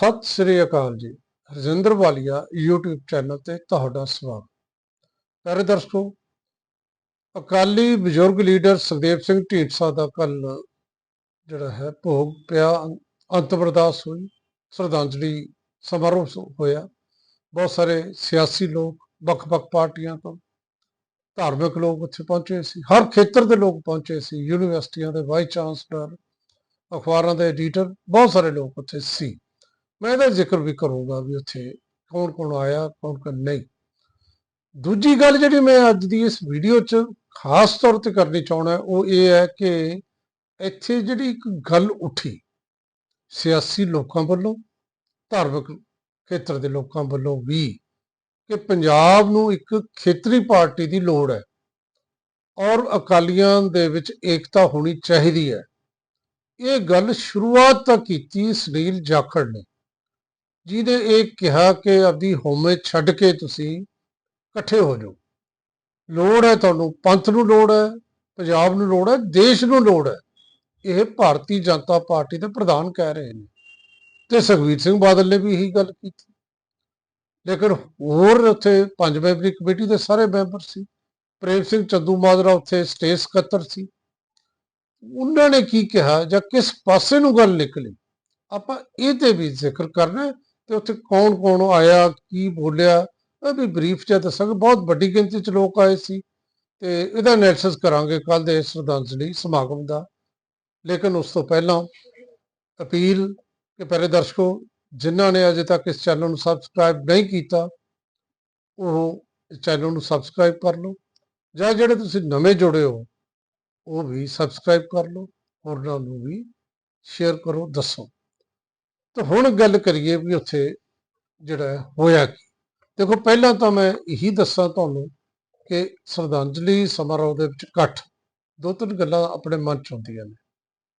ਸਤਿ ਸ੍ਰੀ ਅਕਾਲ ਜੀ। ਰਜਿੰਦਰ ਵਾਲੀਆ YouTube channel ਤੇ ਤੁਹਾਡਾ ਸਵਾਗਤ। ਪਿਆਰੇ ਦਰਸ਼ਕੋ, ਅਕਾਲੀ ਬਜ਼ੁਰਗ ਲੀਡਰ ਸੁਖਦੇਵ ਸਿੰਘ ਢੀਂਡਸਾ ਦਾ ਕੱਲ ਜਿਹੜਾ ਹੈ ਭੋਗ ਪਿਆ, ਅੰਤ ਅਰਦਾਸ ਹੋਈ, ਸ਼ਰਧਾਂਜਲੀ ਸਮਾਰੋਹ ਹੋਇਆ। ਬਹੁਤ ਸਾਰੇ ਸਿਆਸੀ ਲੋਕ, ਵੱਖ-ਵੱਖ ਪਾਰਟੀਆਂ ਤੋਂ ਧਾਰਮਿਕ ਲੋਕ ਉੱਥੇ ਪਹੁੰਚੇ ਸੀ। ਹਰ ਖੇਤਰ ਦੇ ਲੋਕ ਪਹੁੰਚੇ ਸੀ। ਯੂਨੀਵਰਸਿਟੀਆਂ ਦੇ ਵਾਈਸ ਚਾਂਸਲਰ ਅਖਬਾਰਾਂ ਦੇ ਐਡੀਟਰ ਬਹੁਤ ਸਾਰੇ ਲੋਕ ਉੱਥੇ ਸੀ। ਮੈਂ ਇਹਦਾ ਜ਼ਿਕਰ ਵੀ ਕਰੂੰਗਾ ਵੀ ਉੱਥੇ ਕੌਣ ਕੌਣ ਆਇਆ ਕੌਣ ਕੌਣ ਨਹੀਂ। ਦੂਜੀ ਗੱਲ ਜਿਹੜੀ ਮੈਂ ਅੱਜ ਦੀ ਇਸ ਵੀਡੀਓ 'ਚ ਖਾਸ ਤੌਰ ਤੇ ਕਰਨੀ ਚਾਹਣਾ ਉਹ ਇਹ ਹੈ ਕਿ ਇੱਥੇ ਜਿਹੜੀ ਇੱਕ ਗੱਲ ਉੱਠੀ, ਸਿਆਸੀ ਲੋਕਾਂ ਵੱਲੋਂ, ਧਾਰਮਿਕ ਖੇਤਰ ਦੇ ਲੋਕਾਂ ਵੱਲੋਂ ਵੀ, ਕਿ ਪੰਜਾਬ ਨੂੰ ਇੱਕ ਖੇਤਰੀ ਪਾਰਟੀ ਦੀ ਲੋੜ ਹੈ ਔਰ ਅਕਾਲੀਆਂ ਦੇ ਵਿੱਚ ਏਕਤਾ ਹੋਣੀ ਚਾਹੀਦੀ ਹੈ। ਇਹ ਗੱਲ ਸ਼ੁਰੂਆਤ ਤਾਂ ਕੀਤੀ ਸੁਨੀਲ ਜਾਖੜ ਨੇ। ਜਿਹਨੇ ਇਹ ਕਿਹਾ ਕਿ ਆਪਦੀ ਹੋਮੇ ਛੱਡ ਕੇ ਤੁਸੀਂ ਇਕੱਠੇ ਹੋ ਜਾਓ। ਲੋੜ ਹੈ ਤੁਹਾਨੂੰ, ਪੰਥ ਨੂੰ ਲੋੜ ਹੈ, ਪੰਜਾਬ ਨੂੰ ਲੋੜ ਹੈ, ਦੇਸ਼ ਨੂੰ ਲੋੜ ਹੈ। ਇਹ ਭਾਰਤੀ ਜਨਤਾ ਪਾਰਟੀ ਦੇ ਪ੍ਰਧਾਨ ਕਹਿ ਰਹੇ ਨੇ। ਤੇ ਸੁਖਬੀਰ ਸਿੰਘ ਬਾਦਲ ਨੇ ਵੀ ਇਹੀ ਗੱਲ ਕੀਤੀ। ਲੇਕਿਨ ਹੋਰ ਉੱਥੇ ਪੰਜ ਮੈਂਬਰੀ ਕਮੇਟੀ ਦੇ ਸਾਰੇ ਮੈਂਬਰ ਸੀ। ਪ੍ਰੇਮ ਸਿੰਘ ਚੰਦੂ ਮਾਜਰਾ ਉੱਥੇ ਸਟੇਟ ਸਕੱਤਰ ਸੀ। ਉਹਨਾਂ ਨੇ ਕੀ ਕਿਹਾ ਜਾਂ ਕਿਸ ਪਾਸੇ ਨੂੰ ਗੱਲ ਨਿਕਲੀ? ਆਪਾਂ ਇਹ ਤੇ ਵੀ ਜ਼ਿਕਰ ਕਰਨਾ ਤੇ ਉੱਥੇ ਕੌਣ ਕੌਣ ਆਇਆ, ਕੀ ਬੋਲਿਆ, ਇਹ ਵੀ ਬਰੀਫ ਚ ਦੱਸਾਂਗੇ। ਬਹੁਤ ਵੱਡੀ ਗਿਣਤੀ ਚ ਲੋਕ ਆਏ ਸੀ ਤੇ ਇਹਦਾ ਐਨਾਲਿਸਿਸ ਕਰਾਂਗੇ ਕੱਲ ਦੇ ਸ਼ਰਧਾਂਜਲੀ ਸਮਾਗਮ ਦਾ। ਲੇਕਿਨ ਉਸ ਤੋਂ ਪਹਿਲਾਂ ਅਪੀਲ ਕਿ ਪਿਆਰੇ ਦਰਸ਼ਕੋ, ਜਿਨ੍ਹਾਂ ਨੇ ਅਜੇ ਤੱਕ ਇਸ ਚੈਨਲ ਨੂੰ ਸਬਸਕ੍ਰਾਈਬ ਨਹੀਂ ਕੀਤਾ, ਉਹ ਇਸ ਚੈਨਲ ਨੂੰ ਸਬਸਕ੍ਰਾਈਬ ਕਰ ਲਓ। ਜਾਂ ਜਿਹੜੇ ਤੁਸੀਂ ਨਵੇਂ ਜੁੜੇ ਹੋ, ਉਹ ਵੀ ਸਬਸਕ੍ਰਾਈਬ ਕਰ ਲਓ ਹੋਰਨਾਂ ਨੂੰ ਵੀ ਸ਼ੇਅਰ ਕਰੋ, ਦੱਸੋ। ਤਾਂ ਹੁਣ ਗੱਲ ਕਰੀਏ ਵੀ ਉੱਥੇ ਜਿਹੜਾ ਹੋਇਆ ਕੀ। ਦੇਖੋ, ਪਹਿਲਾਂ ਤਾਂ ਮੈਂ ਇਹੀ ਦੱਸਾਂ ਤੁਹਾਨੂੰ ਕਿ ਸ਼ਰਧਾਂਜਲੀ ਸਮਾਰੋਹ ਦੇ ਵਿੱਚ ਇਕੱਠ ਦੋ ਤਿੰਨ ਗੱਲਾਂ ਆਪਣੇ ਮਨ ਚ ਆਉਂਦੀਆਂ ਨੇ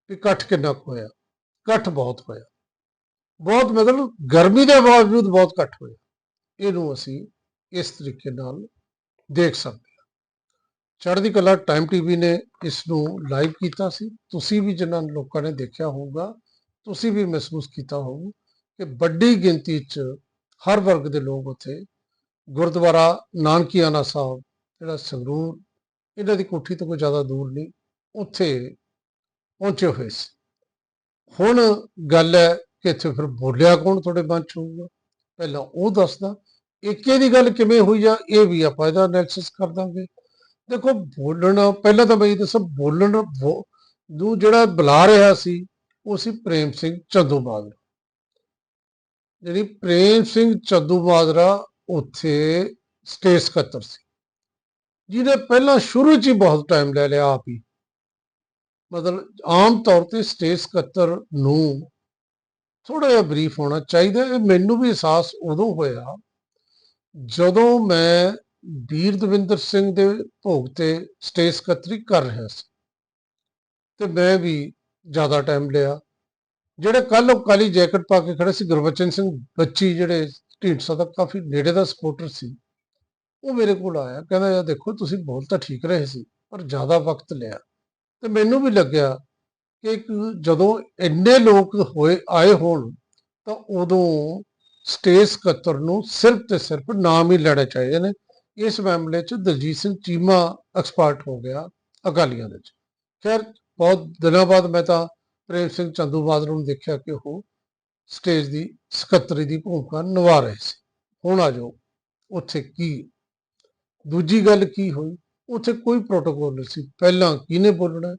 ਵੀ ਇਕੱਠ ਕਿੰਨਾ ਕੁ ਹੋਇਆ। ਇਕੱਠ ਬਹੁਤ ਹੋਇਆ। ਬਹੁਤ ਮਤਲਬ ਗਰਮੀ ਦੇ ਬਾਵਜੂਦ ਬਹੁਤ ਇਕੱਠ ਹੋਇਆ। ਇਹਨੂੰ ਅਸੀਂ ਇਸ ਤਰੀਕੇ ਨਾਲ ਦੇਖ ਸਕਦੇ ਹਾਂ। ਚੜ੍ਹਦੀ ਕਲਾ ਟਾਈਮ ਟੀਵੀ ਨੇ ਇਸ ਨੂੰ ਲਾਈਵ ਕੀਤਾ ਸੀ। ਤੁਸੀਂ ਵੀ ਜਿਨ੍ਹਾਂ ਲੋਕਾਂ ਨੇ ਦੇਖਿਆ ਹੋਊਗਾ ਤੁਸੀਂ ਵੀ ਮਹਿਸੂਸ ਕੀਤਾ ਹੋਊ ਕਿ ਵੱਡੀ ਗਿਣਤੀ 'ਚ ਹਰ ਵਰਗ ਦੇ ਲੋਕ ਉੱਥੇ ਗੁਰਦੁਆਰਾ ਨਾਨਕੀਆਣਾ ਸਾਹਿਬ, ਜਿਹੜਾ ਸੰਗਰੂਰ, ਇਹਨਾਂ ਦੀ ਕੋਠੀ ਤੋਂ ਕੋਈ ਜ਼ਿਆਦਾ ਦੂਰ ਨਹੀਂ, ਉੱਥੇ ਪਹੁੰਚੇ ਹੋਏ ਸੀ। ਹੁਣ ਗੱਲ ਹੈ ਕਿ ਇੱਥੇ ਫਿਰ ਬੋਲਿਆ ਕੌਣ ਤੁਹਾਡੇ ਮਨ 'ਚ ਹੋਊਗਾ? ਪਹਿਲਾਂ ਉਹ ਦੱਸਦਾ, ਏਕੇ ਦੀ ਗੱਲ ਕਿਵੇਂ ਹੋਈ ਆ? ਇਹ ਵੀ ਆਪਾਂ ਇਹਦਾ ਐਨਾਲਿਸਿਸ ਕਰ ਦਾਂਗੇ। ਦੇਖੋ, ਬੋਲਣਾ, ਪਹਿਲਾਂ ਤਾਂ ਮੈਂ ਇਹ ਦੱਸਾਂ, ਬੋਲਣ ਬੋ- ਨੂੰ ਜਿਹੜਾ ਬੁਲਾ ਰਿਹਾ ਸੀ ਉਹ ਸੀ ਪ੍ਰੇਮ ਸਿੰਘ ਚੰਦੂ ਮਾਜਰਾ ਜਿਹੜੀ ਪ੍ਰੇਮ ਸਿੰਘ ਚੰਦੂ ਮਾਜਰਾ ਉੱਥੇ ਸਟੇਟ ਸਕੱਤਰ ਸੀ। ਜਿਹਨੇ ਪਹਿਲਾਂ ਸ਼ੁਰੂ 'ਚ ਹੀ ਬਹੁਤ ਟਾਈਮ ਲੈ ਲਿਆ ਆਪ ਹੀ। ਮਤਲਬ ਆਮ ਤੌਰ ਤੇ ਸਟੇਟ ਸਕੱਤਰ ਨੂੰ ਥੋੜਾ ਜਿਹਾ ਬਰੀਫ ਹੋਣਾ ਚਾਹੀਦਾ। ਇਹ ਮੈਨੂੰ ਵੀ ਅਹਿਸਾਸ ਉਦੋਂ ਹੋਇਆ ਜਦੋਂ ਮੈਂ ਵੀਰ ਦਵਿੰਦਰ ਸਿੰਘ ਦੇ ਭੋਗ ਤੇ ਸਟੇਜ ਸਕੱਤਰੀ ਕਰ ਰਿਹਾ ਸੀ। ਤੇ ਮੈਂ ਵੀ ਜ਼ਿਆਦਾ ਟਾਈਮ ਲਿਆ। ਜਿਹੜੇ ਕੱਲ ਉਹ ਕਾਲੀ ਜੈਕਟ ਪਾ ਕੇ ਖੜੇ ਸੀ, ਗੁਰਬਚਨ ਸਿੰਘ ਬੱਚੀ ਜਿਹੜੇ ਢੀਂਡਸਾ ਦਾ ਕਾਫੀ ਨੇੜੇ ਦਾ ਸਪੋਰਟਰ ਸੀ, ਉਹ ਮੇਰੇ ਕੋਲ ਆਇਆ, ਕਹਿੰਦਾ, ਯਾਰ ਦੇਖੋ, ਤੁਸੀਂ ਬੋਲ ਤਾਂ ਠੀਕ ਰਹੇ ਸੀ, ਪਰ ਜ਼ਿਆਦਾ ਵਕਤ ਲਿਆ। ਤੇ ਮੈਨੂੰ ਵੀ ਲੱਗਿਆ ਕਿ ਜਦੋਂ ਇੰਨੇ ਲੋਕ ਹੋਏ, ਆਏ ਹੋਣ, ਤਾਂ ਉਦੋਂ ਸਟੇਜ ਸਕੱਤਰ ਨੂੰ ਸਿਰਫ ਤੇ ਸਿਰਫ ਨਾਮ ਹੀ ਲੈਣੇ ਚਾਹੀਦੇ ਨੇ। ਇਸ ਮਾਮਲੇ 'ਚ ਦਲਜੀਤ ਸਿੰਘ ਚੀਮਾ ਐਕਸਪਰਟ ਹੋ ਗਿਆ ਅਕਾਲੀਆਂ ਦੇ 'ਚ ਖੈਰ ਬਹੁਤ ਦਿਨਾਂ ਬਾਅਦ ਮੈਂ ਤਾਂ ਪ੍ਰੇਮ ਸਿੰਘ ਚੰਦੂ ਬਾਦਲ ਨੂੰ ਦੇਖਿਆ ਕਿ ਉਹ ਸਟੇਜ ਦੀ ਸਕੱਤਰੀ ਦੀ ਭੂਮਿਕਾ ਨਿਭਾ ਰਹੇ ਸੀ। ਹੁਣ ਆ ਜਾਓ, ਉੱਥੇ ਕੀ ਦੂਜੀ ਗੱਲ ਕੀ ਹੋਈ? ਉੱਥੇ ਕੋਈ ਪ੍ਰੋਟੋਕੋਲ ਨਹੀਂ ਸੀ। ਪਹਿਲਾਂ ਕਿਹਨੇ ਬੋਲਣਾ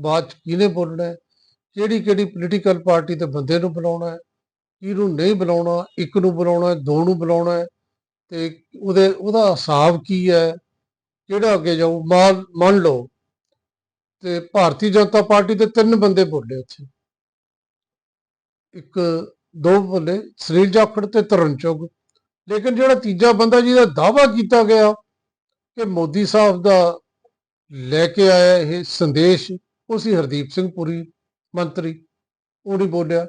ਬਾਅਦ 'ਚ ਕਿਹਨੇ ਬੋਲਣਾ ਕਿਹੜੀ ਕਿਹੜੀ ਪੋਲੀਟੀਕਲ ਪਾਰਟੀ ਦੇ ਬੰਦੇ ਨੂੰ ਬੁਲਾਉਣਾ ਹੈ? ਕਿਹਨੂੰ ਨਹੀਂ ਬੁਲਾਉਣਾ? ਇੱਕ ਨੂੰ ਬੁਲਾਉਣਾ ਦੋ ਨੂੰ ਬੁਲਾਉਣਾ ਹੈ? ਤੇ ਉਹਦੇ, ਉਹਦਾ ਹਿਸਾਬ ਕੀ ਹੈ? ਕਿਹੜਾ ਅੱਗੇ ਜਾਊ? ਮੰਨ ਮੰਨ ਲਓ ਤੇ ਭਾਰਤੀ ਜਨਤਾ ਪਾਰਟੀ ਦੇ ਤਿੰਨ ਬੰਦੇ ਬੋਲੇ ਉੱਥੇ। ਇੱਕ, ਦੋ ਬੋਲੇ ਸ੍ਰੀਲ ਜਾਖੜ ਤੇ ਤਰਨ ਚੁੱਗ। ਲੇਕਿਨ ਜਿਹੜਾ ਤੀਜਾ ਬੰਦਾ ਜਿਹਦਾ ਦਾਵਾ ਕੀਤਾ ਗਿਆ ਕਿ ਮੋਦੀ ਸਾਹਿਬ ਦਾ ਲੈ ਕੇ ਆਇਆ ਇਹ ਸੰਦੇਸ਼, ਉਹ ਸੀ ਹਰਦੀਪ ਸਿੰਘ ਪੁਰੀ, ਮੰਤਰੀ। ਉਹ ਨਹੀਂ ਬੋਲਿਆ।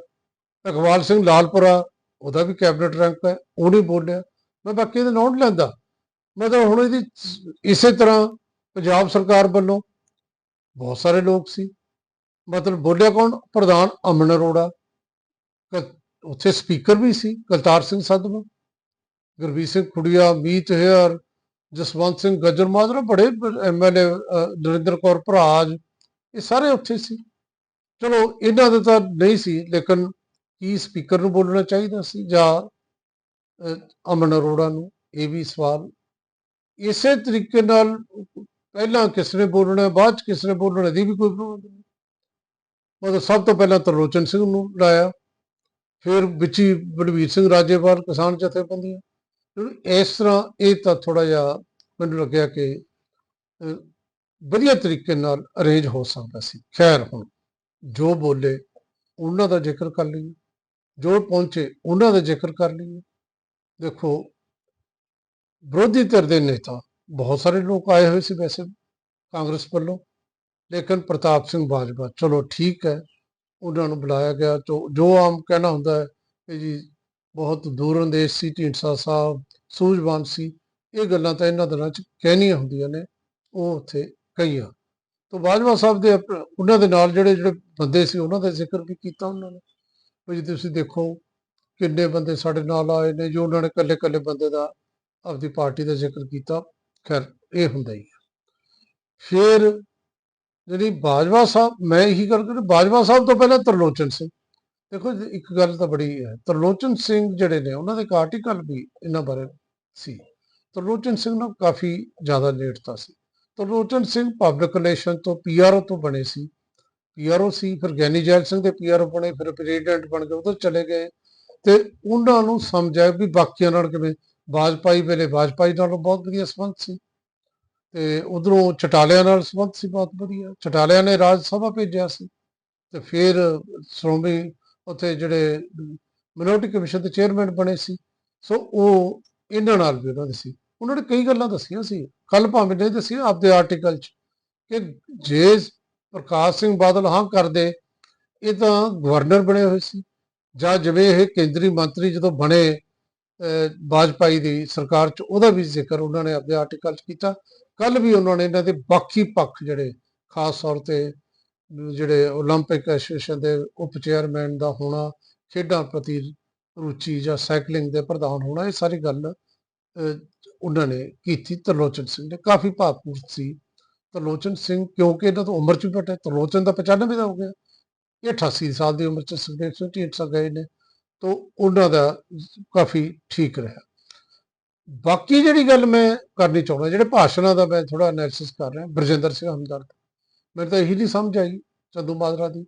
ਇਕਬਾਲ ਸਿੰਘ ਲਾਲਪੁਰਾ, ਉਹਦਾ ਵੀ ਕੈਬਨਿਟ ਰੈਂਕ ਹੈ, ਉਹ ਨਹੀਂ ਬੋਲਿਆ। ਮੈਂ ਬਾਕੀ ਦੇ ਨੋਟ ਲੈਂਦਾ। ਮੈਂ ਤਾਂ ਹੁਣ ਇਹਦੀ ਇਸੇ ਤਰ੍ਹਾਂ ਪੰਜਾਬ ਸਰਕਾਰ ਵੱਲੋਂ ਬਹੁਤ ਸਾਰੇ ਲੋਕ ਸੀ। ਮਤਲਬ ਬੋਲਿਆ ਕੌਣ? ਪ੍ਰਧਾਨ ਅਮਨ ਅਰੋੜਾ। ਉੱਥੇ ਸਪੀਕਰ ਵੀ ਸੀ ਕਲਤਾਰ ਸਿੰਘ ਸੰਧਵਾ ਗੁਰਬੀਰ ਸਿੰਘ ਖੁੜੀਆ, ਮੀਤ ਹੇਅਰ, ਜਸਵੰਤ ਸਿੰਘ ਗੱਜਰ ਮਾਜਰਾ, ਬੜੇ ਐਮਐਲਏ ਨਰਿੰਦਰ ਕੌਰ ਭਰਾਜ, ਇਹ ਸਾਰੇ ਉੱਥੇ ਸੀ। ਚਲੋ, ਇਹਨਾਂ ਦਾ ਤਾਂ ਨਹੀਂ ਸੀ, ਲੇਕਿਨ ਕੀ ਸਪੀਕਰ ਨੂੰ ਬੋਲਣਾ ਚਾਹੀਦਾ ਸੀ ਜਾਂ ਅਮਨ ਅਰੋੜਾ ਨੂੰ? ਇਹ ਵੀ ਸਵਾਲ। ਇਸੇ ਤਰੀਕੇ ਨਾਲ ਪਹਿਲਾਂ ਕਿਸ ਨੇ ਬੋਲਣਾ, ਬਾਅਦ ਚ ਕਿਸ ਨੇ ਬੋਲਣਾ ਦੀ ਵੀ ਕੋਈ ਪ੍ਰਬੰਧ ਨਹੀਂ। ਮਤਲਬ ਸਭ ਤੋਂ ਪਹਿਲਾਂ ਤਰਲੋਚਨ ਸਿੰਘ ਨੂੰ ਲਾਇਆ ਫਿਰ ਵਿੱਚ ਹੀ ਬਲਵੀਰ ਸਿੰਘ ਰਾਜੇਵਾਲ, ਕਿਸਾਨ ਜਥੇਬੰਦੀਆਂ। ਹੁਣ ਇਸ ਤਰ੍ਹਾਂ ਇਹ ਤਾਂ ਥੋੜਾ ਜਿਹਾ ਮੈਨੂੰ ਲੱਗਿਆ ਕਿ ਵਧੀਆ ਤਰੀਕੇ ਨਾਲ ਅਰੇਂਜ ਹੋ ਸਕਦਾ ਸੀ। ਖੈਰ ਹੁਣ ਜੋ ਬੋਲੇ, ਉਹਨਾਂ ਦਾ ਜ਼ਿਕਰ ਕਰ ਲਈਏ। ਜੋ ਪਹੁੰਚੇ, ਉਹਨਾਂ ਦਾ ਜ਼ਿਕਰ ਕਰ ਲਈਏ। ਦੇਖੋ, ਵਿਰੋਧੀ ਧਿਰ ਦੇ ਨੇਤਾ ਬਹੁਤ ਸਾਰੇ ਲੋਕ ਆਏ ਹੋਏ ਸੀ ਵੈਸੇ ਕਾਂਗਰਸ ਵੱਲੋਂ, ਲੇਕਿਨ ਪ੍ਰਤਾਪ ਸਿੰਘ ਬਾਜਵਾ, ਚਲੋ ਠੀਕ ਹੈ, ਉਹਨਾਂ ਨੂੰ ਬੁਲਾਇਆ ਗਿਆ, ਜੋ ਆਮ ਕਹਿਣਾ ਹੁੰਦਾ ਹੈ ਕਿ ਜੀ ਬਹੁਤ ਦੂਰ ਅੰਦੇਸ਼ ਸੀ, ਢੀਂਡਸਾ ਸਾਹਿਬ ਸੂਝਵਾਨ ਸੀ, ਇਹ ਗੱਲਾਂ ਤਾਂ ਇਹਨਾਂ ਦਿਨਾਂ 'ਚ ਕਹਿਣੀਆਂ ਹੁੰਦੀਆਂ ਨੇ, ਉਹ ਉੱਥੇ ਕਹੀਆਂ। ਤੋਂ ਬਾਜਵਾ ਸਾਹਿਬ ਦੇ ਆਪ- ਉਹਨਾਂ ਦੇ ਨਾਲ ਜਿਹੜੇ ਜਿਹੜੇ ਬੰਦੇ ਸੀ, ਉਹਨਾਂ ਦਾ ਜ਼ਿਕਰ ਵੀ ਕੀਤਾ ਉਹਨਾਂ ਨੇ, ਵੀ ਤੁਸੀਂ ਦੇਖੋ ਕਿੰਨੇ ਬੰਦੇ ਸਾਡੇ ਨਾਲ ਆਏ ਨੇ, ਜੋ ਉਹਨਾਂ ਨੇ ਇਕੱਲੇ ਇਕੱਲੇ ਬੰਦੇ ਦਾ ਆਪਦੀ ਪਾਰਟੀ ਦਾ ਜ਼ਿਕਰ ਕੀਤਾ। ਖੈਰ, ਇਹ ਹੁੰਦਾ ਹੀ ਹੈ। ਫਿਰ ਜਿਹੜੀ ਬਾਜਵਾ ਸਾਹਿਬ, ਮੈਂ ਇਹੀ ਗੱਲ ਕਰ, ਬਾਜਵਾ ਸਾਹਿਬ ਤੋਂ ਪਹਿਲਾਂ ਤਰਲੋਚਨ ਸਿੰਘ। ਦੇਖੋ ਇੱਕ ਗੱਲ ਤਾਂ ਬੜੀ ਹੈ, ਤਰਲੋਚਨ ਸਿੰਘ ਜਿਹੜੇ ਨੇ, ਉਹਨਾਂ ਦੇ ਆਰਟੀਕਲ ਵੀ ਇਹਨਾਂ ਬਾਰੇ ਸੀ। ਤਰਲੋਚਨ ਸਿੰਘ ਨੂੰ ਕਾਫੀ ਜ਼ਿਆਦਾ ਨੇੜਤਾ ਸੀ। ਤਰਲੋਚਨ ਸਿੰਘ ਪਬਲਿਕ ਰਿਲੇਸ਼ਨ ਤੋਂ ਪੀਆਰਓ ਤੋਂ ਬਣੇ ਸੀ। ਪੀਆਰਓ ਸੀ, ਫਿਰ ਗਿਆਨੀ ਜੈਲ ਸਿੰਘ ਦੇ ਪੀਆਰਓ ਬਣੇ, ਫਿਰ ਪ੍ਰੈਜ਼ੀਡੈਂਟ ਬਣ ਗਏ ਉਧਰ ਚਲੇ ਗਏ। ਤੇ ਉਹਨਾਂ ਨੂੰ ਸਮਝਾਇਆ ਵੀ ਬਾਕੀਆਂ ਨਾਲ ਕਿਵੇਂ ਵਾਜਪਾਈ ਵੇਲੇ ਵਾਜਪਾਈ ਨਾਲੋਂ ਬਹੁਤ ਵਧੀਆ ਸੰਬੰਧ ਸੀ ਤੇ ਉਧਰੋਂ ਚਟਾਲਿਆਂ ਨਾਲ ਸੰਬੰਧ ਸੀ ਬਹੁਤ ਵਧੀਆ। ਚਟਾਲਿਆਂ ਨੇ ਰਾਜ ਸਭਾ ਭੇਜਿਆ ਸੀ ਤੇ ਫਿਰ ਸ਼੍ਰੋਮਣੀ ਉੱਥੇ ਜਿਹੜੇ ਮਿਨੋਰਟੀ ਕਮਿਸ਼ਨ ਦੇ ਚੇਅਰਮੈਨ ਬਣੇ ਸੀ। ਸੋ ਉਹ ਇਹਨਾਂ ਨਾਲ ਵੀ ਉਹਨਾਂ ਦੇ ਸੀ। ਉਹਨਾਂ ਨੇ ਕਈ ਗੱਲਾਂ ਦੱਸੀਆਂ ਸੀ। ਕੱਲ ਭਾਵੇਂ ਨਹੀਂ ਦੱਸੀਆਂ, ਆਪਦੇ ਆਰਟੀਕਲ 'ਚ ਕਿ ਜੇ ਪ੍ਰਕਾਸ਼ ਸਿੰਘ ਬਾਦਲ ਹਾਂ ਕਰਦੇ, ਇਹ ਤਾਂ ਗਵਰਨਰ ਬਣੇ ਹੋਏ ਸੀ। ਜਾਂ ਜਿਵੇਂ ਇਹ ਕੇਂਦਰੀ ਮੰਤਰੀ ਜਦੋਂ ਬਣੇ ਅਹ, ਵਾਜਪਾਈ ਦੀ ਸਰਕਾਰ 'ਚ ਉਹਦਾ ਵੀ ਜ਼ਿਕਰ ਉਹਨਾਂ ਨੇ ਆਪਦੇ ਆਰਟੀਕਲ 'ਚ ਕੀਤਾ ਕੱਲ ਵੀ ਉਹਨਾਂ ਨੇ ਇਹਨਾਂ ਦੇ ਬਾਕੀ ਪੱਖ ਜਿਹੜੇ ਖਾਸ ਤੌਰ ਤੇ ਜਿਹੜੇ 올림픽 ਐਸੋਸੀਏਸ਼ਨ ਦੇ ਉਪ ਚੇਅਰਮੈਨ ਦਾ ਹੋਣਾ ਖੇਡਾਂ ਪ੍ਰਤੀ ਰੁਚੀ ਜਾਂ ਸਾਈਕਲਿੰਗ ਦੇ ਪ੍ਰਧਾਨ ਹੋਣਾ ਇਹ ਸਾਰੀ ਗੱਲ ਅਹ, ਉਹਨਾਂ ਨੇ ਕੀਤੀ ਤਰਲੋਚਨ ਸਿੰਘ ਨੇ ਕਾਫੀ ਭਾਵਪੂਰਤ ਸੀ ਤਰਲੋਚਨ ਸਿੰਘ ਕਿਉਂਕਿ ਇਹਨਾਂ ਤੋਂ ਉਮਰ ਚ ਵੀ ਵੱਡਾ ਹੈ, ਤਰਲੋਚਨ ਦਾ 95 ਦਾ ਹੋ ਗਿਆ ਇਹ 88 ਸਾਲ ਦੀ ਉਮਰ ਚ ਸੁਖਦੇਵ ਸਿੰਘ ਢੀਂਡਸਾ ਗਏ ਨੇ ਤੋਂ ਉਹਨਾਂ ਦਾ ਕਾਫੀ ਠੀਕ ਰਿਹਾ। ਬਾਕੀ ਜਿਹੜੀ ਗੱਲ ਮੈਂ ਕਰਨੀ ਚਾਹੁੰਦਾ, ਜਿਹੜੇ ਭਾਸ਼ਣਾਂ ਦਾ ਮੈਂ ਥੋੜਾ ਐਨਾਲਿਸਿਸ ਕਰ ਰਿਹਾ, ਬਰਜਿੰਦਰ ਸਿੰਘ ਹਮਦਰਦ, ਮੈਨੂੰ ਤਾਂ ਇਹੀ ਨਹੀਂ ਸਮਝ ਆਈ, ਚੰਦੂ ਮਾਜਰਾ ਦੀ,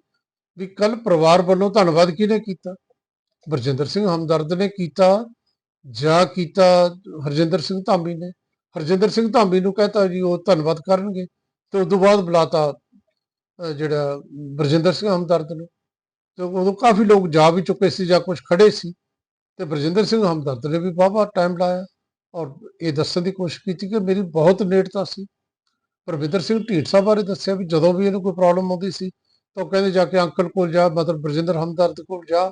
ਵੀ ਕੱਲ ਪਰਿਵਾਰ ਵੱਲੋਂ ਧੰਨਵਾਦ ਕਿਹਨੇ ਕੀਤਾ? ਬਰਜਿੰਦਰ ਸਿੰਘ ਹਮਦਰਦ ਨੇ ਕੀਤਾ, ਜਾਂ ਕੀਤਾ ਹਰਜਿੰਦਰ ਸਿੰਘ ਧਾਮੀ ਨੇ? ਹਰਜਿੰਦਰ ਸਿੰਘ ਧਾਮੀ ਨੂੰ ਕਹਤਾ ਜੀ ਉਹ ਧੰਨਵਾਦ ਕਰਨਗੇ, ਤੇ ਉਸ ਤੋਂ ਬਾਅਦ ਬੁਲਾਤਾ, ਅਹ ਜਿਹੜਾ ਬਰਜਿੰਦਰ ਸਿੰਘ ਹਮਦਰਦ ਨੂੰ। ਤੇ ਉਦੋਂ ਕਾਫੀ ਲੋਕ ਜਾ ਵੀ ਚੁੱਕੇ ਸੀ ਜਾਂ ਕੁਝ ਖੜੇ ਸੀ। ਤੇ ਬਰਜਿੰਦਰ ਸਿੰਘ ਹਮਦਰਦ ਨੇ ਵੀ ਵਾਹਵਾ ਟਾਈਮ ਲਾਇਆ ਔਰ ਇਹ ਦੱਸਣ ਦੀ ਕੋਸ਼ਿਸ਼ ਕੀਤੀ ਕਿ ਮੇਰੀ ਬਹੁਤ ਨੇੜਤਾ ਸੀ। ਪਰਵਿੰਦਰ ਸਿੰਘ ਢੀਂਡਸਾ ਬਾਰੇ ਦੱਸਿਆ ਵੀ ਜਦੋਂ ਵੀ ਇਹਨੂੰ ਕੋਈ ਪ੍ਰੋਬਲਮ ਆਉਂਦੀ ਸੀ ਤਾਂ ਉਹ ਕਹਿੰਦੇ ਜਾ ਕੇ ਅੰਕਲ ਕੋਲ ਜਾ, ਮਤਲਬ ਬਰਜਿੰਦਰ ਹਮਦਰਦ ਕੋਲ ਜਾ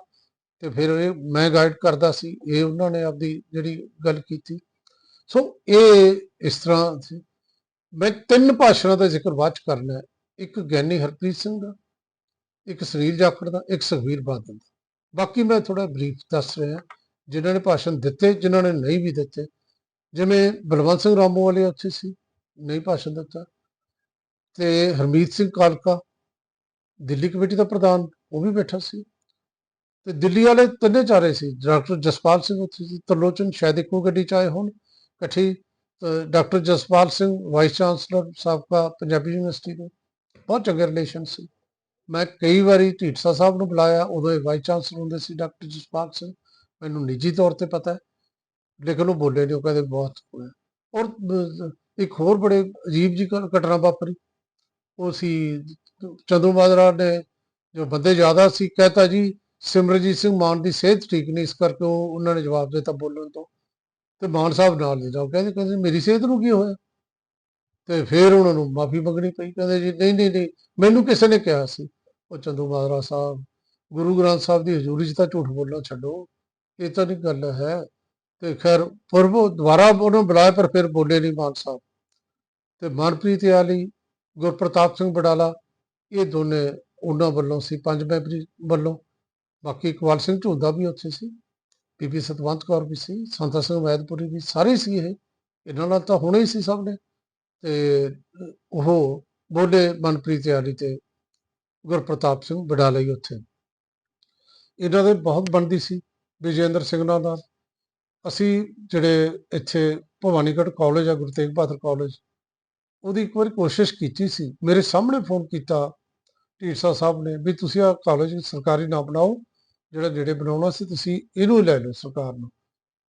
ਤੇ ਫਿਰ ਇਹ ਮੈਂ ਗਾਈਡ ਕਰਦਾ ਸੀ, ਇਹ ਉਹਨਾਂ ਨੇ ਆਪਦੀ ਜਿਹੜੀ ਗੱਲ ਕੀਤੀ। ਸੋ ਇਹ ਇਸ ਤਰ੍ਹਾਂ ਸੀ। ਮੈਂ ਤਿੰਨ ਭਾਸ਼ਣਾਂ ਦਾ ਜ਼ਿਕਰ ਬਾਅਦ ਚ ਕਰਨਾ ਇੱਕ ਗਿਆਨੀ ਹਰਪ੍ਰੀਤ ਸਿੰਘ ਦਾ ਇੱਕ ਸੁਨੀਲ ਜਾਖੜ ਦਾ, ਇੱਕ ਸੁਖਵੀਰ ਬਾਦਲ ਦਾ। ਬਾਕੀ ਮੈਂ ਥੋੜਾ ਬਰੀਫ ਦੱਸ ਰਿਹਾ, ਜਿਨ੍ਹਾਂ ਨੇ ਭਾਸ਼ਣ ਦਿੱਤੇ, ਜਿਨ੍ਹਾਂ ਨੇ ਨਹੀਂ ਵੀ ਦਿੱਤੇ। ਜਿਵੇਂ ਬਲਵੰਤ ਸਿੰਘ ਰਾਮੋ ਵਾਲੇ ਉੱਥੇ ਸੀ, ਨਹੀਂ ਭਾਸ਼ਣ ਦਿੱਤਾ। ਤੇ ਹਰਮੀਤ ਸਿੰਘ ਕਾਲਕਾ, ਦਿੱਲੀ ਕਮੇਟੀ ਦਾ ਪ੍ਰਧਾਨ, ਉਹ ਵੀ ਬੈਠਾ ਸੀ। ਤੇ ਦਿੱਲੀ ਵਾਲੇ ਤਿੰਨੇ ਚਾਰੇ ਸੀ, ਡਾਕਟਰ ਜਸਪਾਲ ਸਿੰਘ ਉੱਥੇ ਸੀ। ਤਰਲੋਚਨ, ਸ਼ਾਇਦ ਇੱਕੋ ਗੱਡੀ ਚ ਆਏ ਹੋਣ, ਇਕੱਠੀ doctor Jaspal Singh, vice chancellor, ਸਾਬਕਾ ਪੰਜਾਬੀ ਯੂਨੀਵਰਸਿਟੀ ਦੇ, ਬਹੁਤ ਚੰਗੇ ਰਿਲੇਸ਼ਨ ਸੀ। ਮੈਂ ਕਈ ਵਾਰੀ ਢੀਂਡਸਾ ਸਾਹਿਬ ਨੂੰ ਬੁਲਾਇਆ, ਉਦੋਂ ਇਹ ਵਾਈਸ ਚਾਂਸਲਰ ਹੁੰਦੇ ਸੀ ਡਾਕਟਰ ਜਸਪਾਲ ਸਿੰਘ, ਮੈਨੂੰ ਨਿੱਜੀ ਤੌਰ ਤੇ ਪਤਾ ਹੈ, ਲੇਕਿਨ ਉਹ ਬੋਲੇ ਨਹੀਂ ਉਹ ਕਹਿੰਦੇ ਬਹੁਤ ਹੋਇਆ। ਔਰ ਇੱਕ ਹੋਰ ਬੜੇ ਅਜੀਬ ਜੀ ਘਟਨਾ ਵਾਪਰੀ। ਉਹ ਸੀ ਚੰਦੂ ਮਾਜਰਾ ਨੇ ਜੋ ਬੰਦੇ ਜ਼ਿਆਦਾ ਸੀ, ਕਹਤਾ ਜੀ, ਸਿਮਰਜੀਤ ਸਿੰਘ ਮਾਨ ਦੀ ਸਿਹਤ ਠੀਕ ਨਹੀਂ ਇਸ ਕਰਕੇ ਉਹ ਉਹਨਾਂ ਨੇ ਜਵਾਬ ਦਿੱਤਾ ਬੋਲਣ ਤੋਂ। ਤੇ ਮਾਨ ਸਾਹਿਬ ਨਾਲ ਨਹੀਂ ਜਾਓ, ਕਹਿੰਦੇ ਕਹਿੰਦੇ, ਮੇਰੀ ਸਿਹਤ ਨੂੰ ਕੀ ਹੋਇਆ? ਤੇ ਫਿਰ ਉਹਨਾਂ ਨੂੰ ਮਾਫੀ ਮੰਗਣੀ ਪਈ, ਕਹਿੰਦੇ ਜੀ, ਨਹੀਂ ਨਹੀਂ ਨਹੀਂ, ਮੈਨੂੰ ਕਿਸੇ ਨੇ ਕਿਹਾ ਸੀ। ਉਹ ਚੰਦੂ ਮਾਜਰਾ ਸਾਹਿਬ, ਗੁਰੂ ਗ੍ਰੰਥ ਸਾਹਿਬ ਦੀ ਹਜ਼ੂਰੀ 'ਚ ਤਾਂ ਝੂਠ ਬੋਲਣਾ ਛੱਡੋ, ਇਹ ਤਾਂ ਨਹੀਂ ਗੱਲ ਹੈ। ਤੇ ਖੈਰ ਫਿਰ ਉਹ ਦੁਬਾਰਾ ਉਹਨੂੰ ਬੁਲਾਇਆ, ਪਰ ਫਿਰ ਬੋਲੇ ਨਹੀਂ ਮਾਨ ਸਾਹਿਬ। ਤੇ ਮਨਪ੍ਰੀਤ ਆਲੀ ਗੁਰਪ੍ਰਤਾਪ ਸਿੰਘ ਬਡਾਲਾ, ਇਹ ਦੋਨੇ ਉਹਨਾਂ ਵੱਲੋਂ ਸੀ, ਪੰਜ ਮੈਂਬਰੀ ਵੱਲੋਂ। ਬਾਕੀ ਇਕਵਾਲ ਸਿੰਘ ਝੁੰਦਾ ਵੀ ਉੱਥੇ ਸੀ, ਬੀਬੀ ਸਤਵੰਤ ਕੌਰ ਵੀ ਸੀ, ਸੰਤਾ ਸਿੰਘ ਮੈਦਪੁਰੀ ਵੀ ਸਾਰੇ ਸੀ ਇਹ। ਇਹਨਾਂ ਨਾਲ ਤਾਂ ਹੋਣੇ ਹੀ ਸੀ ਸਭ ਨੇ। ਤੇ ਉਹ ਬੋਲੇ ਮਨਪ੍ਰੀਤ ਆਲੀ ਤੇ ਗੁਰਪ੍ਰਤਾਪ ਸਿੰਘ ਬਡਾਲੇ ਉੱਥੇ। ਇਹਨਾਂ ਦੇ ਬਹੁਤ ਬਣਦੀ ਸੀ, ਵਿਜੇਂਦਰ ਸਿੰਘ ਨਾਲ ਨਾਲ। ਅਸੀਂ ਜਿਹੜੇ ਇੱਥੇ ਭਵਾਨੀਗੜ੍ਹ ਕਾਲਜ ਆ, ਗੁਰੂ ਤੇਗ ਬਹਾਦਰ ਕਾਲਜ ਉਹਦੀ ਇੱਕ ਵਾਰੀ ਕੋਸ਼ਿਸ਼ ਕੀਤੀ ਸੀ। ਮੇਰੇ ਸਾਹਮਣੇ ਫੋਨ ਕੀਤਾ ਢੀਰਸਾ ਸਾਹਿਬ ਨੇ ਵੀ ਤੁਸੀਂ ਆ ਕਾਲਜ ਸਰਕਾਰੀ ਨਾ ਬਣਾਓ, ਜਿਹੜਾ ਜਿਹੜੇ ਬਣਾਉਣਾ ਸੀ, ਤੁਸੀਂ ਇਹਨੂੰ ਹੀ ਲੈ ਲਓ ਸਰਕਾਰ ਨੂੰ।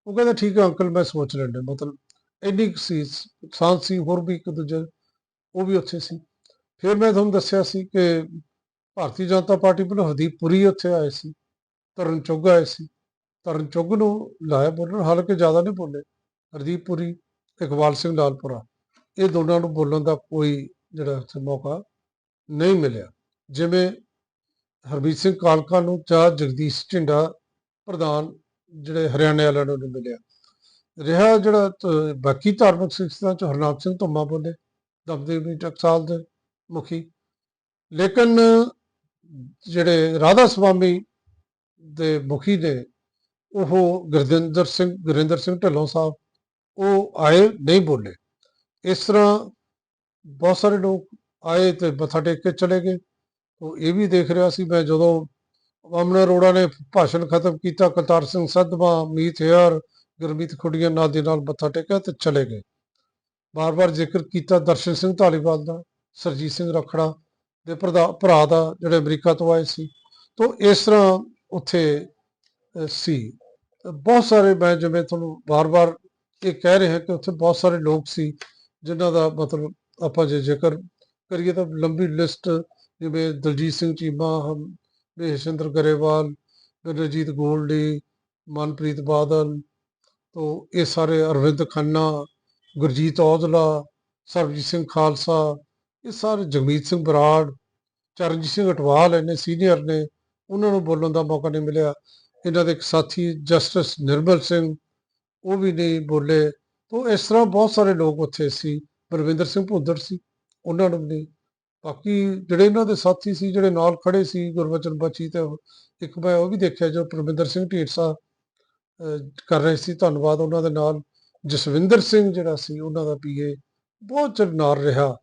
ਉਹ ਕਹਿੰਦਾ, ਠੀਕ ਹੈ ਅੰਕਲ ਮੈਂ ਸੋਚ ਲੈਂਦਾ। ਮਤਲਬ ਇੰਨੀ ਕੁ ਸੀ ਸਾਂਸ ਸੀ, ਹੋਰ ਵੀ ਇੱਕ ਦੂਜੇ, ਉਹ ਵੀ ਉੱਥੇ ਸੀ। ਫਿਰ ਮੈਂ ਤੁਹਾਨੂੰ ਦੱਸਿਆ ਸੀ ਕਿ ਭਾਰਤੀ ਜਨਤਾ ਪਾਰਟੀ ਵੱਲੋਂ ਹਰਦੀਪ ਪੁਰੀ ਉੱਥੇ ਆਏ ਸੀ, ਤਰਨ ਚੁੱਗ ਆਏ ਸੀ, ਤਰਨ ਚੁੱਗ ਨੂੰ ਲਾਇਆ ਬੋਲਣ, ਹਾਲਾਂਕਿ ਜ਼ਿਆਦਾ ਨਹੀਂ ਬੋਲੇ, ਹਰਦੀਪ ਪੁਰੀ, ਇਕਬਾਲ ਸਿੰਘ ਲਾਲਪੁਰਾ, ਇਹ ਦੋਨਾਂ ਨੂੰ ਬੋਲਣ ਦਾ ਕੋਈ ਜਿਹੜਾ ਉੱਥੇ ਮੌਕਾ ਨਹੀਂ ਮਿਲਿਆ। ਜਿਵੇਂ ਹਰਮੀਤ ਸਿੰਘ ਕਾਲਕਾ ਨੂੰ ਜਾਂ ਜਗਦੀਸ਼ ਝਿੰਡਾ ਪ੍ਰਧਾਨ ਜਿਹੜੇ ਹਰਿਆਣੇ ਵਾਲਿਆਂ ਨੂੰ ਮਿਲਿਆ। ਰਿਹਾ ਜਿਹੜਾ ਬਾਕੀ ਧਾਰਮਿਕ ਸਿੱਖਾਂ ਚ ਹਰਨਾਮ ਸਿੰਘ ਧੁੰਮਾ ਬੋਲੇ ਦਮਦਮੀ ਟਕਸਾਲ ਦੇ ਮੁਖੀ। ਲੇਕਿਨ ਜਿਹੜੇ ਰਾਧਾ ਸੁਆਮੀ ਦੇ ਮੁਖੀ ਨੇ, ਉਹ ਗੁਰਦਿੰਦਰ ਸਿੰਘ, ਗੁਰਿੰਦਰ ਸਿੰਘ ਢਿੱਲੋਂ ਸਾਹਿਬ, ਉਹ ਆਏ ਨਹੀਂ ਬੋਲੇ। ਇਸ ਤਰ੍ਹਾਂ ਬਹੁਤ ਸਾਰੇ ਲੋਕ ਆਏ ਤੇ ਮੱਥਾ ਟੇਕ ਕੇ ਚਲੇ ਗਏ। ਉਹ ਇਹ ਵੀ ਦੇਖ ਰਿਹਾ ਸੀ, ਮੈਂ ਜਦੋਂ ਅਮਨ ਅਰੋੜਾ ਨੇ ਭਾਸ਼ਣ ਖਤਮ ਕੀਤਾ, ਕਰਤਾਰ ਸਿੰਘ ਸੰਧਵਾ, ਮੀਤ ਹੇਅਰ, ਗੁਰਮੀਤ ਖੁੱਡੀਆਂ ਨਾਲ ਦੇ ਨਾਲ ਮੱਥਾ ਟੇਕਿਆ ਤੇ ਚਲੇ ਗਏ। ਬਾਰ-ਬਾਰ ਜ਼ਿਕਰ ਕੀਤਾ ਦਰਸ਼ਨ ਸਿੰਘ ਧਾਲੀਵਾਲ ਦਾ, ਸਰਜੀਤ ਸਿੰਘ ਰਖੜਾ ਦੇ ਭਰਦਾ- ਭਰਾ ਦਾ ਜਿਹੜੇ ਅਮਰੀਕਾ ਤੋਂ ਆਏ ਸੀ। ਤੋਂ ਇਸ ਤਰ੍ਹਾਂ ਉੱਥੇ ਸੀ। ਬਹੁਤ ਸਾਰੇ ਮੈਂ ਜਿਵੇਂ ਤੁਹਾਨੂੰ ਬਾਰ-ਬਾਰ ਇਹ ਕਹਿ ਰਿਹਾ ਕਿ ਉੱਥੇ ਬਹੁਤ ਸਾਰੇ ਲੋਕ ਸੀ, ਜਿਨ੍ਹਾਂ ਦਾ ਮਤਲਬ ਆਪਾਂ ਜੇ ਜ਼ਿਕਰ ਕਰੀਏ ਤਾਂ ਲੰਬੀ ਲਿਸਟ ਜਿਵੇਂ ਦਲਜੀਤ ਸਿੰਘ ਚੀਮਾ ਹਮ ਮਹੇਸ਼ਿੰਦਰ ਗਰੇਵਾਲ ਰਜੀਤ ਗੋਲਡੀ, ਮਨਪ੍ਰੀਤ ਬਾਦਲ, ਤੋਂ ਇਹ ਸਾਰੇ ਅਰਵਿੰਦ ਖੰਨਾ, ਗੁਰਜੀਤ ਔਜਲਾ, ਸਰਬਜੀਤ ਸਿੰਘ ਖਾਲਸਾ ਇਹ ਸਾਰੇ ਜਗਮੀਤ ਸਿੰਘ ਬਰਾੜ, ਚਰਨਜੀਤ ਸਿੰਘ ਅਟਵਾਲ ਇੰਨੇ ਸੀਨੀਅਰ ਨੇ, ਉਹਨਾਂ ਨੂੰ ਬੋਲਣ ਦਾ ਮੌਕਾ ਨਹੀਂ ਮਿਲਿਆ। ਇਹਨਾਂ ਦੇ ਇੱਕ ਸਾਥੀ ਜਸਟਿਸ ਨਿਰਮਲ ਸਿੰਘ, ਉਹ ਵੀ ਨਹੀਂ ਬੋਲੇ। ਤੋਂ ਇਸ ਤਰ੍ਹਾਂ ਬਹੁਤ ਸਾਰੇ ਲੋਕ ਉੱਥੇ ਸੀ ਪਰਵਿੰਦਰ ਸਿੰਘ ਭੁੱਦਰ ਸੀ, ਉਹਨਾਂ ਨੂੰ ਵੀ। ਨਹੀਂ ਬਾਕੀ ਜਿਹੜੇ ਇਹਨਾਂ ਦੇ ਸਾਥੀ ਸੀ, ਜਿਹੜੇ ਨਾਲ ਖੜੇ ਸੀ, ਗੁਰਬਚਨ ਬੱਚੀ ਤੇ ਇੱਕ ਮੈਂ ਉਹ ਵੀ ਦੇਖਿਆ ਜੋ ਪ੍ਰਵਿੰਦਰ ਸਿੰਘ ਢੀਂਡਸਾ ਕਰ ਰਹੇ ਸੀ, ਧੰਨਵਾਦ ਉਹਨਾਂ ਦੇ ਨਾਲ। ਜਸਵਿੰਦਰ ਸਿੰਘ ਜਿਹੜਾ ਸੀ, ਉਹਨਾਂ ਦਾ ਪੀਏ ਬਹੁਤ ਚਿਰ ਨਾਲ ਰਿਹਾ।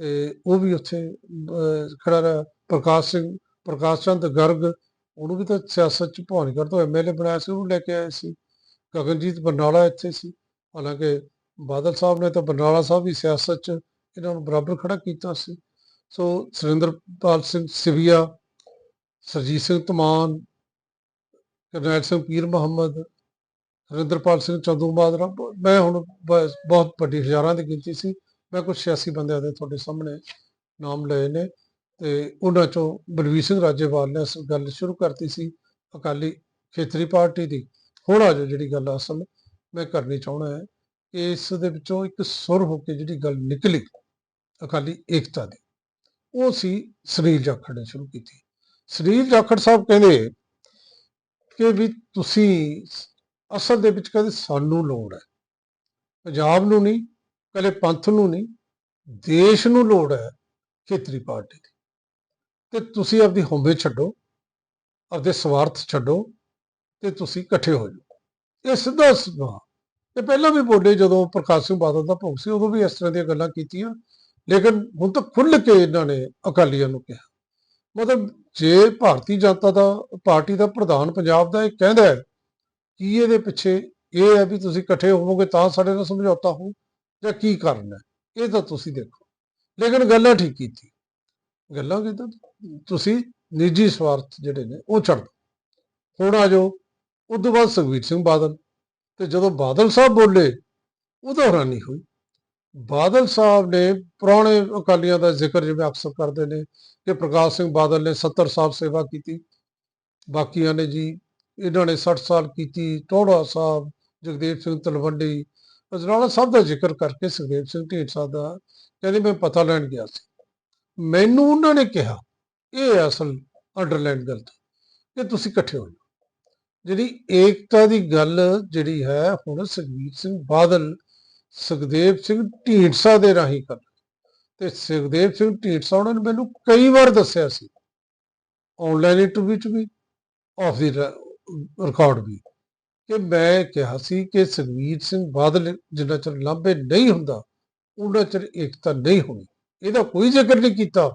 ਤੇ ਉਹ ਵੀ ਉੱਥੇ ਅਹ, ਖੜਾ ਰਿਹਾ ਪ੍ਰਕਾਸ਼ ਸਿੰਘ ਪ੍ਰਕਾਸ਼ ਚੰਦ ਗਰਗ ਉਹਨੂੰ ਵੀ ਤਾਂ ਸਿਆਸਤ ਚ ਭਵਾਨੀਗੜ੍ਹ ਤੋਂ ਐਮਐਲਏ ਬਣਾਇਆ ਸੀ ਉਹਨੂੰ ਲੈ ਕੇ ਆਏ ਸੀ। ਗਗਨਜੀਤ ਬਰਨਾਲਾ ਇੱਥੇ ਸੀ। ਹਾਲਾਂਕਿ ਬਾਦਲ ਸਾਹਿਬ ਨੇ ਤਾਂ ਬਰਨਾਲਾ ਸਾਹਿਬ ਵੀ ਸਿਆਸਤ ਚ ਇਹਨਾਂ ਨੂੰ ਬਰਾਬਰ ਖੜਾ ਕੀਤਾ ਸੀ। ਸੋ ਸੁਰਿੰਦਰਪਾਲ ਸਿੰਘ ਸਿਵੀਆ ਸਰਜੀਤ ਸਿੰਘ ਤਮਾਨ ਕਰਨੈਲ ਸਿੰਘ ਪੀਰ ਮੁਹੰਮਦ ਹਰਿੰਦਰਪਾਲ ਸਿੰਘ ਚੰਦੂ ਮਾਦਰਾ ਮੈਂ ਹੁਣ ਬ- ਬਹੁਤ ਵੱਡੀ ਹਜ਼ਾਰਾਂ ਦੀ ਗਿਣਤੀ ਸੀ। ਮੈਂ ਕੁਝ 86 ਬੰਦਿਆਂ ਦੇ ਤੁਹਾਡੇ ਸਾਹਮਣੇ ਨਾਮ ਲਏ ਨੇ ਤੇ ਉਹਨਾਂ ਚੋਂ ਬਲਵੀਰ ਸਿੰਘ ਰਾਜੇਵਾਲ ਨੇ ਇਸ ਗੱਲ ਸ਼ੁਰੂ ਕਰਤੀ ਸੀ ਅਕਾਲੀ ਖੇਤਰੀ ਪਾਰਟੀ ਦੀ। ਹੁਣ ਆ ਜੋ ਜਿਹੜੀ ਗੱਲ ਅਸਲ ਮੈਂ ਕਰਨੀ ਚਾਹਣਾ ਹੈ। ਕਿ ਇਸ ਦੇ ਵਿੱਚੋਂ ਇੱਕ ਸੁਰ ਹੋ ਕੇ ਜਿਹੜੀ ਗੱਲ ਨਿਕਲੀ ਅਕਾਲੀ ਏਕਤਾ ਦੀ, ਉਹ ਸੀ ਸੁਨੀਲ ਜਾਖੜ ਨੇ ਸ਼ੁਰੂ ਕੀਤੀ। ਸੁਨੀਲ ਜਾਖੜ ਸਾਹਿਬ ਕਹਿੰਦੇ ਕਿ ਵੀ ਤੁਸੀਂ ਅਸਲ ਦੇ ਵਿੱਚ ਕਹਿੰਦੇ ਸਾਨੂੰ ਲੋੜ ਹੈ। ਪੰਜਾਬ ਨੂੰ ਨਹੀਂ ਕਦੇ ਪੰਥ ਨੂੰ ਨਹੀਂ, ਦੇਸ਼ ਨੂੰ ਲੋੜ ਹੈ ਖੇਤਰੀ ਪਾਰਟੀ ਦੀ। ਤੇ ਤੁਸੀਂ ਆਪਦੀ ਹਉਮੈ ਛੱਡੋ, ਆਪਦੇ ਸਵਾਰਥ ਛੱਡੋ ਤੇ ਤੁਸੀਂ ਇਕੱਠੇ ਹੋ ਜਾਓ। ਇਹ ਸਿੱਧਾ ਸਿੱਧਾ ਤੇ ਪਹਿਲਾਂ ਵੀ ਬੋਲੇ ਜਦੋਂ ਪ੍ਰਕਾਸ਼ ਸਿੰਘ ਬਾਦਲ ਦਾ ਭੋਗ ਸੀ, ਉਦੋਂ ਵੀ ਇਸ ਤਰ੍ਹਾਂ ਦੀਆਂ ਗੱਲਾਂ ਕੀਤੀਆਂ। ਲੇਕਿਨ ਹੁਣ ਤਾਂ ਖੁੱਲ੍ਹ ਕੇ ਇਹਨਾਂ ਨੇ ਅਕਾਲੀਆਂ ਨੂੰ ਕਿਹਾ। ਮਤਲਬ ਜੇ ਭਾਰਤੀ ਜਨਤਾ ਦਾ, ਪਾਰਟੀ ਦਾ ਪ੍ਰਧਾਨ ਪੰਜਾਬ ਦਾ ਇਹ ਕਹਿੰਦਾ ਹੈ, ਕਿ ਇਹਦੇ ਪਿੱਛੇ ਇਹ ਹੈ ਵੀ ਤੁਸੀਂ ਇਕੱਠੇ ਹੋਵੋਗੇ ਤਾਂ ਸਾਡੇ ਨਾਲ ਸਮਝੌਤਾ ਹੋ ਜਾਂ ਕੀ ਕਰਨਾ ਹੈ, ਇਹ ਤਾਂ ਤੁਸੀਂ ਦੇਖੋ। ਲੇਕਿਨ ਗੱਲਾਂ ਠੀਕ ਕੀਤੀ। ਗੱਲਾਂ ਕਿਦਾਂ ਤੁਸੀਂ ਨਿੱਜੀ ਸਵਾਰਥ ਜਿਹੜੇ ਨੇ ਉਹ ਛੱਡ ਦਿਓ ਹੁਣ ਆ ਜਾਓ। ਉਸ ਤੋਂ ਬਾਅਦ ਸੁਖਬੀਰ ਸਿੰਘ ਬਾਦਲ। ਤੇ ਜਦੋਂ ਬਾਦਲ ਸਾਹਿਬ ਬੋਲੇ ਉਦੋਂ ਹੈਰਾਨੀ ਹੋਈ। ਬਾਦਲ ਸਾਹਿਬ ਨੇ ਪੁਰਾਣੇ ਅਕਾਲੀਆਂ ਦਾ ਜ਼ਿਕਰ ਜਿਵੇਂ ਅਕਸਰ ਕਰਦੇ ਨੇ ਕਿ ਪ੍ਰਕਾਸ਼ ਸਿੰਘ ਬਾਦਲ ਨੇ 70 ਸਾਲ ਸੇਵਾ ਕੀਤੀ। ਬਾਕੀਆਂ ਨੇ ਜੀ ਇਹਨਾਂ ਨੇ 60 ਸਾਲ ਕੀਤੀ। ਟੋੜਾ ਸਾਹਿਬ ਜਗਦੇਵ ਸਿੰਘ ਤਲਵੰਡੀ ਅਜਨਾਲਾ ਸਾਹਿਬ ਦਾ ਜ਼ਿਕਰ ਕਰਕੇ ਸੁਖਦੇਵ ਸਿੰਘ ਢੀਂਡਸਾ ਦਾ ਕਹਿੰਦੇ ਮੈਂ ਪਤਾ ਲੈਣ ਗਿਆ ਸੀ। ਮੈਨੂੰ ਉਹਨਾਂ ਨੇ ਕਿਹਾ, ਇਹ ਅਸਲ ਅੰਡਰਲਾਈਨ ਗੱਲ ਕਿ ਤੁਸੀਂ ਇਕੱਠੇ ਹੋ ਜਾਓ। ਜਿਹੜੀ ਏਕਤਾ ਦੀ ਗੱਲ ਜਿਹੜੀ ਹੈ, ਹੁਣ ਸੁਖਬੀਰ ਸਿੰਘ ਬਾਦਲ ਸੁਖਦੇਵ ਸਿੰਘ ਢੀਂਡਸਾ ਦੇ ਰਾਹੀਂ ਕਰ ਤੇ ਸੁਖਦੇਵ ਸਿੰਘ ਢੀਂਡਸਾ ਉਹਨਾਂ ਨੇ ਮੈਨੂੰ ਕਈ ਵਾਰ ਦੱਸਿਆ ਸੀ। ਆਨਲਾਈਨ ਇੰਟਰਵਿਊ ਚ ਵੀ ਆਫ ਦੀ ਰਿਕਾਰਡ ਵੀ। ਕਿ ਮੈਂ ਕਿਹਾ ਸੀ ਕਿ ਸੁਖਬੀਰ ਸਿੰਘ ਬਾਦਲ ਜਿੰਨਾ ਚਿਰ ਲਾਂਭੇ ਨਹੀਂ ਹੁੰਦਾ, ਉਹਨਾਂ ਚਿਰ ਏਕਤਾ ਨਹੀਂ ਹੋਣੀ। ਇਹਦਾ ਕੋਈ ਜ਼ਿਕਰ ਨਹੀਂ ਕੀਤਾ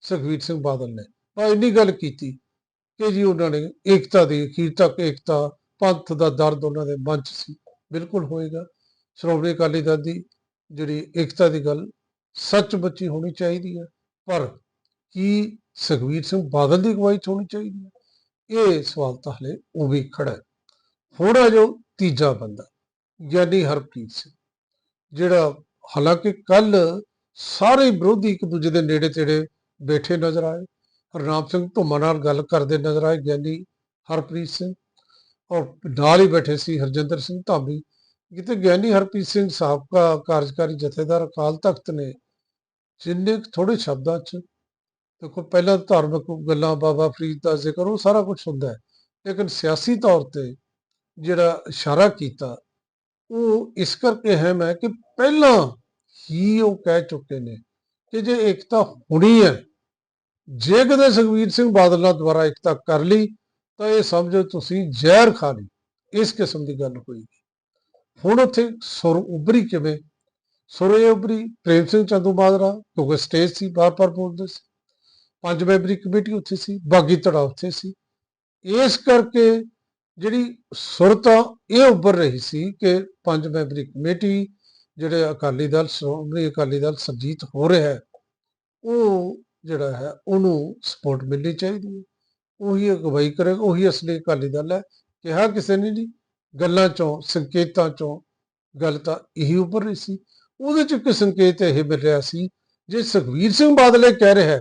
ਸੁਖਬੀਰ ਸਿੰਘ ਬਾਦਲ ਨੇ। ਪਰ ਇੰਨੀ ਗੱਲ ਕੀਤੀ ਕਿ ਜੀ ਉਹਨਾਂ ਨੇ ਏਕਤਾ ਦੀ ਅਖੀਰ ਤੱਕ ਏਕਤਾ, ਪੰਥ ਦਾ ਦਰਦ ਉਹਨਾਂ ਦੇ ਮਨ 'ਚ ਸੀ। ਬਿਲਕੁਲ ਹੋਏਗਾ। ਸ਼੍ਰੋਮਣੀ ਅਕਾਲੀ ਦਲ ਦੀ ਜਿਹੜੀ ਏਕਤਾ ਦੀ ਗੱਲ ਸੱਚ ਬੱਚੀ ਹੋਣੀ ਚਾਹੀਦੀ ਹੈ, ਪਰ ਕੀ ਸੁਖਬੀਰ ਸਿੰਘ ਬਾਦਲ ਦੀ ਅਗਵਾਈ 'ਚ ਹੋਣੀ ਚਾਹੀਦੀ ਹੈ? ਇਹ ਸਵਾਲ ਤਾਂ ਹਲੇ ਉਹ ਵੀ ਖੜਾ ਹੈ। ਹੋਣਾ ਜੋ ਤੀਜਾ ਬੰਦਾ ਗਿਆਨੀ ਹਰਪ੍ਰੀਤ ਸਿੰਘ, ਜਿਹੜਾ ਹਾਲਾਂਕਿ ਕੱਲ ਸਾਰੇ ਵਿਰੋਧੀ ਇੱਕ ਦੂਜੇ ਦੇ ਨੇੜੇ ਤੇੜੇ ਬੈਠੇ ਨਜ਼ਰ ਆਏ ਹਰਨਾਮ ਸਿੰਘ ਧੁੰਮਾ ਨਾਲ ਗੱਲ ਕਰਦੇ ਨਜ਼ਰ ਆਏ ਗਿਆਨੀ ਹਰਪ੍ਰੀਤ ਸਿੰਘ, ਔਰ ਨਾਲ ਹੀ ਬੈਠੇ ਸੀ ਹਰਜਿੰਦਰ ਸਿੰਘ ਧਾਮੀ, ਕਿਤੇ ਗਿਆਨੀ ਹਰਪ੍ਰੀਤ ਸਿੰਘ ਸਾਬਕਾ ਕਾਰਜਕਾਰੀ ਜਥੇਦਾਰ ਅਕਾਲ ਤਖਤ ਨੇ, ਜਿੰਨੇ ਕੁ ਥੋੜੇ ਸ਼ਬਦਾਂ 'ਚ, ਦੇਖੋ ਪਹਿਲਾਂ ਧਾਰਮਿਕ ਗੱਲਾਂ ਬਾਬਾ ਫਰੀਦ ਦਾ ਜ਼ਿਕਰ, ਉਹ ਸਾਰਾ ਕੁਝ ਹੁੰਦਾ ਹੈ, ਲੇਕਿਨ ਸਿਆਸੀ ਤੌਰ ਤੇ ਜਿਹੜਾ ਇਸ਼ਾਰਾ ਕੀਤਾ, ਉਹ ਇਸ ਕਰਕੇ ਹੈ ਮੈਂ ਕਿ ਪਹਿਲਾਂ ਹੀ ਉਹ ਕਹਿ ਚੁੱਕੇ ਨੇ ਕਿ ਜੇ ਏਕਤਾ ਹੋਣੀ ਹੈ, ਜੇ ਕਦੇ ਸੁਖਬੀਰ ਸਿੰਘ ਬਾਦਲ ਨਾਲ ਦੁਬਾਰਾ ਏਕਤਾ ਕਰ ਲਈ, ਤਾਂ ਇਹ ਸਮਝੋ ਤੁਸੀਂ ਜ਼ਹਿਰ ਖਾ ਲਈ, ਇਸ ਕਿਸਮ ਦੀ ਗੱਲ ਹੋਈ ਹੁਣ ਉੱਥੇ ਸੁਰ ਉਭਰੀ ਕਿਵੇਂ? ਸੁਰ ਇਹ ਉਭਰੀ, ਪ੍ਰੇਮ ਸਿੰਘ ਚੰਦੂ ਚੰਦੂਮਾਜਰਾ, ਕਿਉਂਕਿ ਸਟੇਜ ਸੀ ਬਾਰ-ਬਾਰ ਬੋਲਦੇ ਸੀ। ਪੰਜ ਮੈਂਬਰੀ ਕਮੇਟੀ ਉੱਥੇ ਸੀ, ਬਾਗੀ ਧੜਾ ਉੱਥੇ ਸੀ। ਇਸ ਕਰਕੇ ਜਿਹੜੀ ਸੁਰਤ ਆ, ਇਹ ਉੱਭਰ ਰਹੀ ਸੀ ਕਿ ਪੰਜ ਮੈਂਬਰੀ ਕਮੇਟੀ, ਜਿਹੜੇ ਅਕਾਲੀ ਦਲ, ਸ਼੍ਰੋਮਣੀ ਅਕਾਲੀ ਦਲ ਸਰਜੀਤ ਹੋ ਰਿਹਾ ਹੈ, ਉਹ ਜਿਹੜਾ ਹੈ, ਉਹਨੂੰ ਸਪੋਰਟ ਮਿਲਣੀ ਚਾਹੀਦੀ ਹੈ। ਉਹੀ ਅਗਵਾਈ ਕਰੇ, ਉਹੀ ਅਸਲੀ ਅਕਾਲੀ ਦਲ ਹੈ। ਕਿਹਾ ਕਿਸੇ ਨੇ ਨਹੀਂ, ਗੱਲਾਂ ਚੋਂ, ਸੰਕੇਤਾਂ ਚੋਂ ਗੱਲ ਤਾਂ ਇਹੀ ਉੱਭਰ ਰਹੀ ਸੀ। ਉਹਦੇ ਚ ਇੱਕ ਸੰਕੇਤ ਇਹ ਮਿਲ ਰਿਹਾ ਸੀ, ਜੇ ਸੁਖਵੀਰ ਸਿੰਘ ਬਾਦਲ ਇਹ ਕਹਿ ਰਿਹਾ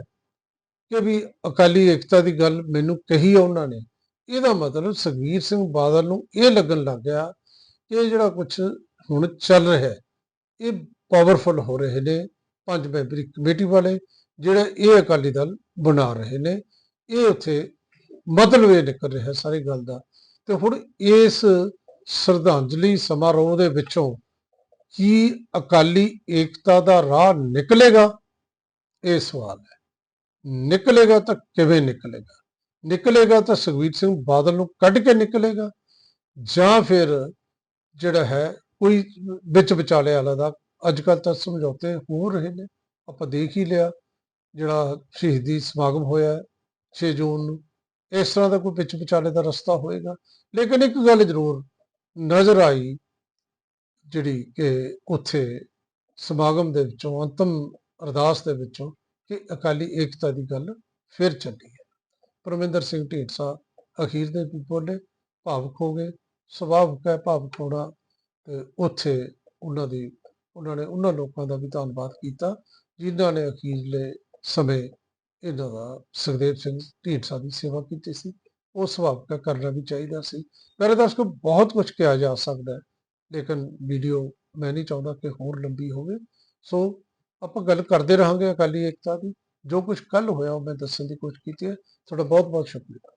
ਕਿ ਵੀ ਅਕਾਲੀ ਏਕਤਾ ਦੀ ਗੱਲ ਮੈਨੂੰ ਕਹੀ ਆ ਉਹਨਾਂ ਨੇ ਇਹਦਾ ਮਤਲਬ ਸੁਖਵੀਰ ਸਿੰਘ ਬਾਦਲ ਨੂੰ ਇਹ ਲੱਗਣ ਲੱਗ ਗਿਆ ਕਿ ਇਹ ਜਿਹੜਾ ਕੁਝ ਹੁਣ ਚੱਲ ਰਿਹਾ ਇਹ ਪਾਵਰਫੁਲ ਹੋ ਰਹੇ ਨੇ ਪੰਜ ਮੈਂਬਰੀ ਕਮੇਟੀ ਵਾਲੇ, ਜਿਹੜਾ ਇਹ ਅਕਾਲੀ ਦਲ ਬਣਾ ਰਹੇ ਨੇ। ਇਹ ਉੱਥੇ ਮਤਲਬ ਇਹ ਨਿਕਲ ਰਿਹਾ ਸਾਰੀ ਗੱਲ ਦਾ। ਤੇ ਹੁਣ ਇਸ ਸ਼ਰਧਾਂਜਲੀ ਸਮਾਰੋਹ ਦੇ ਵਿੱਚੋਂ ਕੀ ਅਕਾਲੀ ਏਕਤਾ ਦਾ ਰਾਹ ਨਿਕਲੇਗਾ? ਇਹ ਸਵਾਲ ਹੈ। ਨਿਕਲੇਗਾ ਤਾਂ ਕਿਵੇਂ ਨਿਕਲੇਗਾ? ਨਿਕਲੇਗਾ ਤਾਂ ਸੁਖਬੀਰ ਸਿੰਘ ਬਾਦਲ ਨੂੰ ਕੱਢ ਕੇ ਨਿਕਲੇਗਾ, ਜਾਂ ਫਿਰ ਜਿਹੜਾ ਹੈ ਕੋਈ ਵਿੱਚ ਵਿਚਾਲੇ ਵਾਲਾ ਦਾ ਅੱਜ ਕੱਲ ਤਾਂ ਸਮਝੌਤੇ ਹੋ ਰਹੇ ਨੇ, ਆਪਾਂ ਦੇਖ ਹੀ ਲਿਆ ਜਿਹੜਾ ਸ਼ਹੀਦੀ ਸਮਾਗਮ ਹੋਇਆ 6 ਜੂਨ ਨੂੰ, ਇਸ ਤਰ੍ਹਾਂ ਦਾ ਕੋਈ ਵਿੱਚ ਵਿਚਾਲੇ ਦਾ ਰਸਤਾ ਹੋਏਗਾ। ਲੇਕਿਨ ਇੱਕ ਗੱਲ ਜ਼ਰੂਰ ਨਜ਼ਰ ਆਈ, ਜਿਹੜੀ ਕਿ ਉੱਥੇ ਸਮਾਗਮ ਦੇ ਵਿੱਚੋਂ, ਅੰਤਮ ਅਰਦਾਸ ਦੇ ਵਿੱਚੋਂ ਕਿ ਅਕਾਲੀ ਏਕਤਾ ਦੀ ਗੱਲ ਫਿਰ ਚੱਲੀ ਪਰਮਿੰਦਰ ਸਿੰਘ ਢੀਂਡਸਾ ਅਖੀਰ ਦੇ ਵੀ ਬੋਲੇ ਭਾਵਕ ਹੋ ਗਏ, ਸੁਭਾਵਿਕ ਹੈ ਭਾਵਕ ਹੋਣਾ ਤੇ ਉੱਥੇ ਉਹਨਾਂ ਦੀ, ਉਹਨਾਂ ਨੇ ਉਹਨਾਂ ਲੋਕਾਂ ਦਾ ਵੀ ਧੰਨਵਾਦ ਕੀਤਾ, ਜਿਨ੍ਹਾਂ ਨੇ ਅਖੀਰਲੇ ਸਮੇਂ ਇਹਨਾਂ ਦਾ ਸੁਖਦੇਵ ਸਿੰਘ ਢੀਂਡਸਾ ਦੀ ਸੇਵਾ ਕੀਤੀ ਸੀ, ਉਹ ਸੁਭਾਵਿਕ ਕਰਨਾ ਵੀ ਚਾਹੀਦਾ ਸੀ। ਮੇਰੇ ਦਰਸ਼ਕੋ, ਬਹੁਤ ਕੁਝ ਕਿਹਾ ਜਾ ਸਕਦਾ ਹੈ, ਲੇਕਿਨ ਵੀਡੀਓ ਮੈਂ ਨਹੀਂ ਚਾਹੁੰਦਾ ਕਿ ਹੋਰ ਲੰਬੀ ਹੋਵੇ। ਸੋ, ਆਪਾਂ ਗੱਲ ਕਰਦੇ ਰਹਾਂਗੇ ਅਕਾਲੀ ਏਕਤਾ ਦੀ। ਜੋ ਕੁਝ ਕੱਲ ਹੋਇਆ ਉਹ ਮੈਂ ਦੱਸਣ ਦੀ ਕੋਸ਼ਿਸ਼ ਕੀਤੀ ਹੈ ਤੁਹਾਡਾ ਬਹੁਤ ਬਹੁਤ ਸ਼ੁਕਰੀਆ